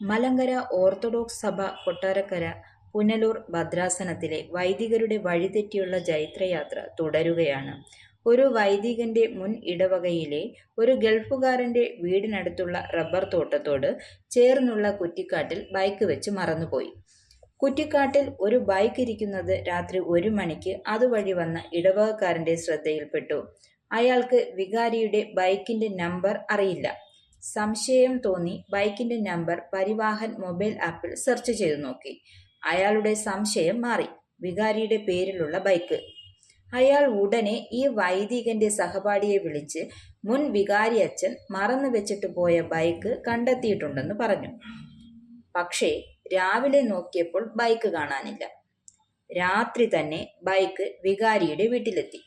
Malankara orthodox സഭ കൊട്ടാരക്കര പുനലൂർ ഭദ്രാസനത്തിലെ വൈദികരുടെ വഴിതെറ്റിയുള്ള ജൈത്രയാത്ര തുടരുകയാണ്. ഒരു വൈദികന്റെ മുൻ ഇടവകയിലെ ഒരു ഗൾഫുകാരന്റെ വീടിനടുത്തുള്ള റബ്ബർ തോട്ടത്തോട് ചേർന്നുള്ള കുറ്റിക്കാട്ടിൽ ബൈക്ക് വെച്ച് മറന്നുപോയി. കുറ്റിക്കാട്ടിൽ ഒരു ബൈക്ക് ഇരിക്കുന്നത് രാത്രി ഒരു മണിക്ക് അതുവഴി വന്ന ഇടവകക്കാരന്റെ ശ്രദ്ധയിൽപ്പെട്ടു. അയാൾക്ക് വികാരിയുടെ ബൈക്കിന്റെ നമ്പർ അറിയില്ല. സംശയം തോന്നി ബൈക്കിന്റെ നമ്പർ പരിവാഹൻ മൊബൈൽ ആപ്പിൽ സെർച്ച് ചെയ്തു നോക്കി. അയാളുടെ സംശയം മാറി. വികാരിയുടെ പേരിലുള്ള ബൈക്ക്. അയാൾ ഉടനെ ഈ വൈദികന്റെ സഹപാഠിയെ വിളിച്ച് മുൻ വികാരി അച്ഛൻ മറന്നു വെച്ചിട്ട് പോയ ബൈക്ക് കണ്ടെത്തിയിട്ടുണ്ടെന്ന് പറഞ്ഞു. പക്ഷേ രാവിലെ നോക്കിയപ്പോൾ ബൈക്ക് കാണാനില്ല. രാത്രി തന്നെ ബൈക്ക് വികാരിയുടെ വീട്ടിലെത്തി.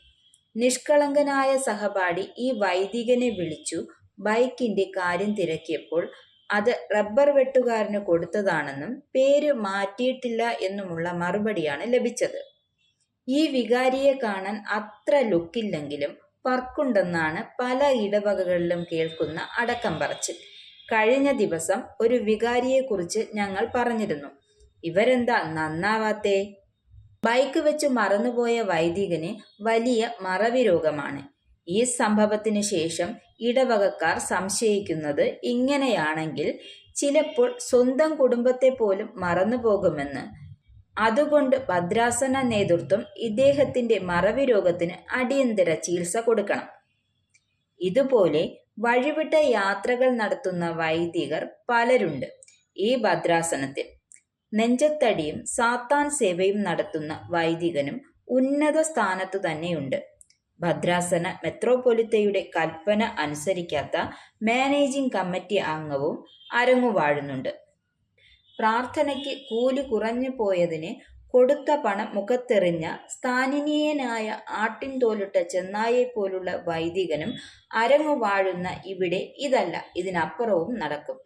നിഷ്കളങ്കനായ സഹപാഠി ഈ വൈദികനെ വിളിച്ചു ബൈക്കിന്റെ കാര്യം തിരക്കിയപ്പോൾ അത് റബ്ബർ വെട്ടുകാരന് കൊടുത്തതാണെന്നും പേര് മാറ്റിയിട്ടില്ല എന്നുമുള്ള മറുപടിയാണ് ലഭിച്ചത്. ഈ വികാരിയെ കാണാൻ അത്ര ലുക്കില്ലെങ്കിലും പർക്കുണ്ടെന്നാണ് പല ഇടവകകളിലും കേൾക്കുന്ന അടക്കം പറച്ചിൽ. കഴിഞ്ഞ ദിവസം ഒരു വികാരിയെക്കുറിച്ച് ഞങ്ങൾ പറഞ്ഞിരുന്നു. ഇവരെന്താ നന്നാവാത്തേ? ബൈക്ക് വെച്ച് മറന്നുപോയ വൈദികന് വലിയ മറവി രോഗമാണ്. ഈ സംഭവത്തിന് ശേഷം ഇടവകക്കാർ സംശയിക്കുന്നത് ഇങ്ങനെയാണെങ്കിൽ ചിലപ്പോൾ സ്വന്തം കുടുംബത്തെ പോലും മറന്നുപോകുമെന്ന് അതുകൊണ്ട് ഭദ്രാസന നേതൃത്വം ഇദ്ദേഹത്തിന്റെ മറവി രോഗത്തിന് അടിയന്തര ചികിത്സ കൊടുക്കണം. ഇതുപോലെ വഴിവിട്ട യാത്രകൾ നടത്തുന്ന വൈദികർ പലരുണ്ട് ഈ ഭദ്രാസനത്തിൽ. നെഞ്ചത്തടിയും സാത്താൻ സേവയും നടത്തുന്ന വൈദികനും ഉന്നത സ്ഥാനത്തു തന്നെയുണ്ട്. ഭദ്രാസന മെത്രോപൊലിത്തയുടെ കൽപ്പന അനുസരിക്കാത്ത മാനേജിംഗ് കമ്മിറ്റി അംഗവും അരങ്ങുവാഴുന്നുണ്ട് പ്രാർത്ഥനയ്ക്ക് കൂലി കുറഞ്ഞു പോയതിന് കൊടുത്ത പണം മുഖത്തെറിഞ്ഞ സ്ഥാനീയനായ ആട്ടിൻ തോലിട്ട ചെന്നായെ പോലുള്ള വൈദികനും അരങ്ങുവാഴുന്ന ഇവിടെ ഇതല്ല ഇതിനപ്പുറവും നടക്കും.